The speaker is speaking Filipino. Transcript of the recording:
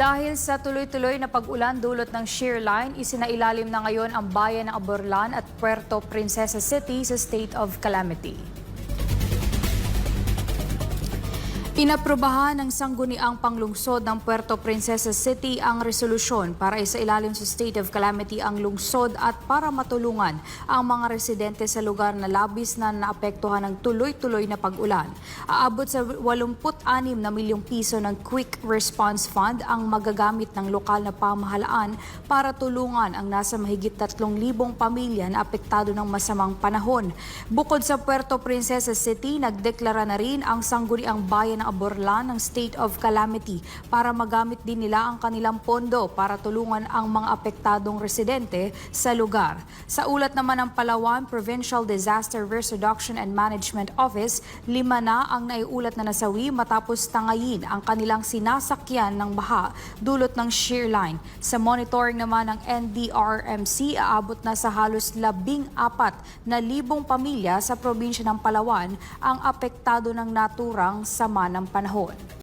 Dahil sa tuloy-tuloy na pag-ulan dulot ng shear line, isinailalim na ngayon ang bayan ng Aborlan at Puerto Princesa City sa state of calamity. Inaprubahan ng sangguniang panglungsod ng Puerto Princesa City ang resolusyon para isailalim sa state of calamity ang lungsod at para matulungan ang mga residente sa lugar na labis na naapektuhan ng tuloy-tuloy na pag-ulan. Aabot sa 86 na milyong piso ng Quick Response Fund ang magagamit ng lokal na pamahalaan para tulungan ang nasa mahigit 3,000 pamilya na apektado ng masamang panahon. Bukod sa Puerto Princesa City, nagdeklara na rin ang sangguniang bayan ng Aborlan ng state of calamity para magamit din nila ang kanilang pondo para tulungan ang mga apektadong residente sa lugar. Sa ulat naman ng Palawan Provincial Disaster Risk Reduction and Management Office, lima na ang naiulat na nasawi matapos tangayin ang kanilang sinasakyan ng baha dulot ng shear line. Sa monitoring naman ng NDRMC, aabot na sa halos labing apat na libong pamilya sa probinsya ng Palawan ang apektado ng naturang sama ng panahon.